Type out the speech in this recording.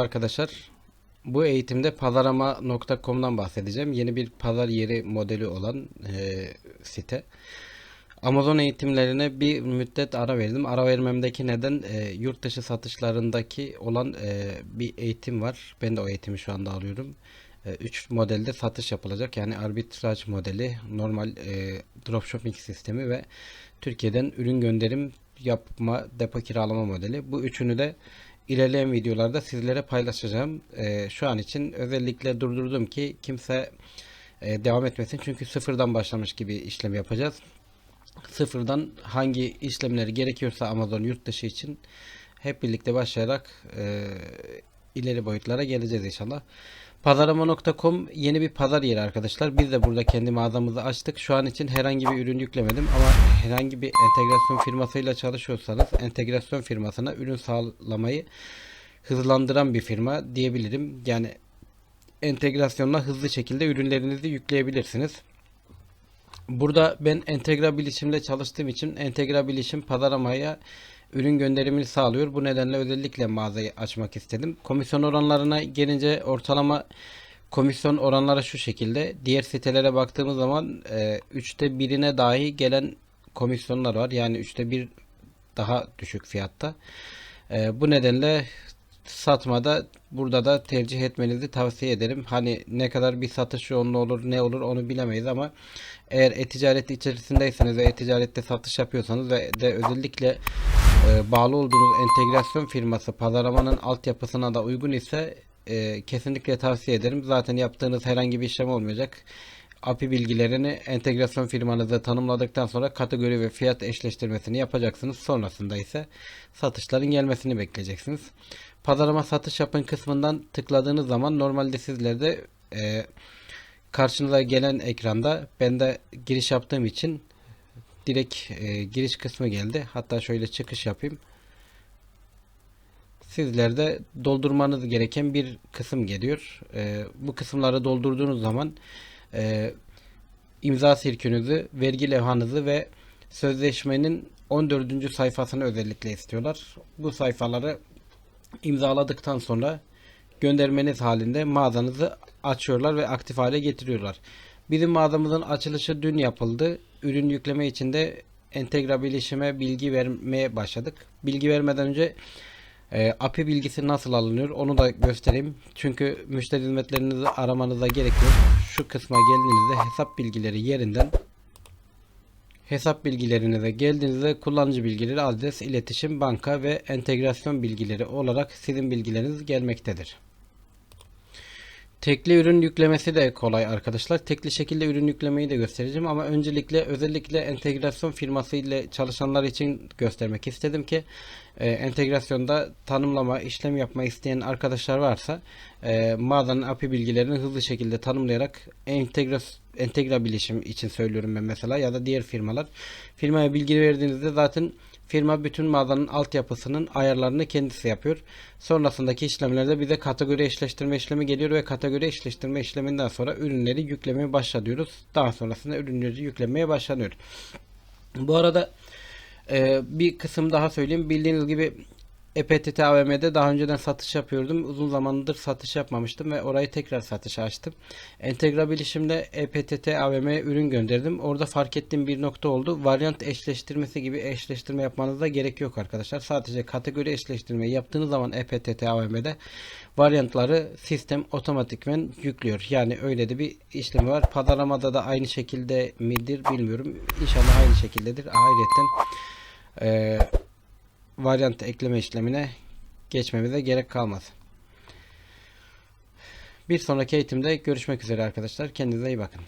Merhaba arkadaşlar. Bu eğitimde pazarama.com'dan bahsedeceğim. Yeni bir pazar yeri modeli olan e, site. Amazon eğitimlerine bir müddet ara verdim. Ara vermemdeki neden e, yurt dışı satışlarındaki olan e, bir eğitim var. Ben de o eğitimi şu anda alıyorum. 3 modelde satış yapılacak. Yani arbitraj modeli, normal e, dropshipping sistemi ve Türkiye'den ürün gönderim yapma, depo kiralama modeli. Bu üçünü de ilerleyen videolarda sizlere paylaşacağım. E, şu an için özellikle durdurdum ki kimse e, devam etmesin. Çünkü sıfırdan başlamış gibi işlem yapacağız. Sıfırdan hangi işlemleri gerekiyorsa Amazon yurt dışı için hep birlikte başlayarak e, ileri boyutlara geleceğiz inşallah. Pazarama.com yeni bir pazar yeri arkadaşlar. Biz de burada kendi mağazamızı açtık. Şu an için herhangi bir ürün yüklemedim ama herhangi bir entegrasyon firmasıyla çalışıyorsanız entegrasyon firmasına ürün sağlamayı hızlandıran bir firma diyebilirim. Yani entegrasyonla hızlı şekilde ürünlerinizi yükleyebilirsiniz. Burada ben entegre bilişimle çalıştığım için entegre bilişim pazarlamaya ürün gönderimini sağlıyor. Bu nedenle özellikle mağazayı açmak istedim. Komisyon oranlarına gelince ortalama komisyon oranları şu şekilde. Diğer sitelere baktığımız zaman e, üçte birine dahi gelen komisyonlar var. Yani üçte bir daha düşük fiyatta. E, bu nedenle satmada burada da tercih etmenizi tavsiye ederim. Hani ne kadar bir satış yoğunluğu olur ne olur onu bilemeyiz ama eğer e-ticaret içerisindeyseniz ve e-ticarette satış yapıyorsanız ve de özellikle e, bağlı olduğunuz entegrasyon firması pazarlamanın altyapısına da uygun ise e, kesinlikle tavsiye ederim. Zaten yaptığınız herhangi bir işlem olmayacak. API bilgilerini entegrasyon firmanızda tanımladıktan sonra kategori ve fiyat eşleştirmesini yapacaksınız. Sonrasında ise satışların gelmesini bekleyeceksiniz. Pazarlama satış yapın kısmından tıkladığınız zaman normalde sizlerde e, karşınıza gelen ekranda ben de giriş yaptığım için direkt e, giriş kısmı geldi. Hatta şöyle çıkış yapayım. Sizlerde doldurmanız gereken bir kısım geliyor. E, bu kısımları doldurduğunuz zaman e, imza sirkünüzü, vergi levhanızı ve sözleşmenin 14. sayfasını özellikle istiyorlar. Bu sayfaları imzaladıktan sonra göndermeniz halinde mağazanızı açıyorlar ve aktif hale getiriyorlar. Bizim mağazamızın açılışı dün yapıldı. Ürün yükleme için de entegre bilişime bilgi vermeye başladık. Bilgi vermeden önce e, API bilgisi nasıl alınıyor onu da göstereyim. Çünkü müşteri hizmetlerinizi aramanıza gerek yok. Şu kısma geldiğinizde hesap bilgileri yerinden hesap bilgilerinize geldiğinizde kullanıcı bilgileri, adres, iletişim, banka ve entegrasyon bilgileri olarak sizin bilgileriniz gelmektedir. Tekli ürün yüklemesi de kolay arkadaşlar. Tekli şekilde ürün yüklemeyi de göstereceğim ama öncelikle özellikle entegrasyon firması ile çalışanlar için göstermek istedim ki e, entegrasyonda tanımlama, işlem yapma isteyen arkadaşlar varsa e, mağazanın API bilgilerini hızlı şekilde tanımlayarak entegre, entegre bilişim için söylüyorum ben mesela ya da diğer firmalar. Firmaya bilgi verdiğinizde zaten Firma bütün mağazanın altyapısının ayarlarını kendisi yapıyor. Sonrasındaki işlemlerde bize kategori eşleştirme işlemi geliyor ve kategori eşleştirme işleminden sonra ürünleri yüklemeye başlıyoruz. Daha sonrasında ürünleri yüklemeye başlanıyor. Bu arada e, bir kısım daha söyleyeyim. Bildiğiniz gibi EPTT AVM'de daha önceden satış yapıyordum. Uzun zamandır satış yapmamıştım ve orayı tekrar satışa açtım. Entegre bilişimde EPTT AVM'ye ürün gönderdim. Orada fark ettiğim bir nokta oldu. Varyant eşleştirmesi gibi eşleştirme yapmanıza gerek yok arkadaşlar. Sadece kategori eşleştirmeyi yaptığınız zaman EPTT AVM'de varyantları sistem otomatikmen yüklüyor. Yani öyle de bir işlemi var. Pazarlamada da aynı şekilde midir bilmiyorum. İnşallah aynı şekildedir. Ayrıca eee varyant ekleme işlemine geçmemize gerek kalmaz. Bir sonraki eğitimde görüşmek üzere arkadaşlar. Kendinize iyi bakın.